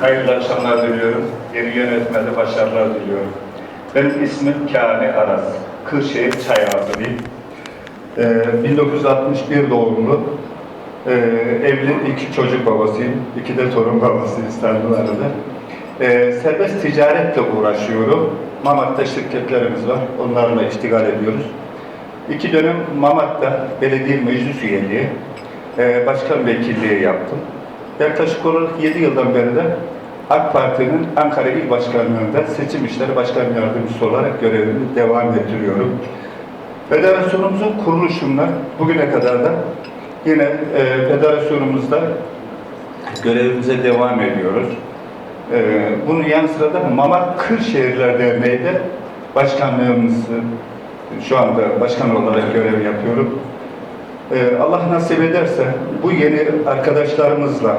Hayırlı akşamlar diliyorum. Yeni yönetmede başarılar diliyorum. Benim ismim Kani Aras. Kırşehir Çayazı'lıyım. Ee, 1961 doğumlu. Ee, evli iki çocuk babasıyım. İki de torun babasıyız tabii arada. Ee, serbest ticaretle uğraşıyorum. Mamak'ta şirketlerimiz var. Onlarla iştigal ediyoruz. İki dönem Mamak'ta belediye meclis üyeliği, e, başkan vekilliği yaptım. Yaklaşık olarak 7 yıldan beri de AK Parti'nin Ankara İl Başkanlığı'nda seçim işleri başkan yardımcısı olarak görevimi devam ettiriyorum. Federasyonumuzun kuruluşundan bugüne kadar da yine e, federasyonumuzda görevimize devam ediyoruz. E, bunun yanı sıra da Mamak Kırşehirler Derneği'de başkanlığımızı şu anda başkan olarak görev yapıyorum. Ee, Allah nasip ederse bu yeni arkadaşlarımızla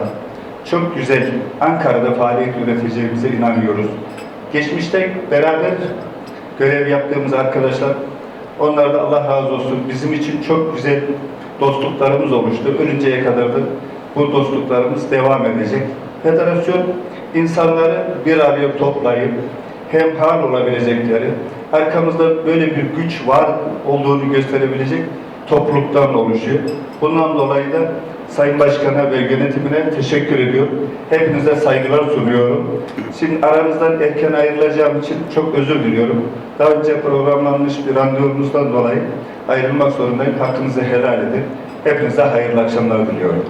çok güzel Ankara'da faaliyet üreteceğimize inanıyoruz. Geçmişte beraber görev yaptığımız arkadaşlar, onlar da Allah razı olsun bizim için çok güzel dostluklarımız olmuştu. Ölünceye kadar da bu dostluklarımız devam edecek. Federasyon insanları bir araya toplayıp hem hal olabilecekleri, arkamızda böyle bir güç var olduğunu gösterebilecek topluluktan oluşuyor. Bundan dolayı da Sayın Başkan'a ve yönetimine teşekkür ediyorum. Hepinize saygılar sunuyorum. Şimdi aranızdan erken ayrılacağım için çok özür diliyorum. Daha önce programlanmış bir randevumuzdan dolayı ayrılmak zorundayım. Hakkınızı helal edin. Hepinize hayırlı akşamlar diliyorum.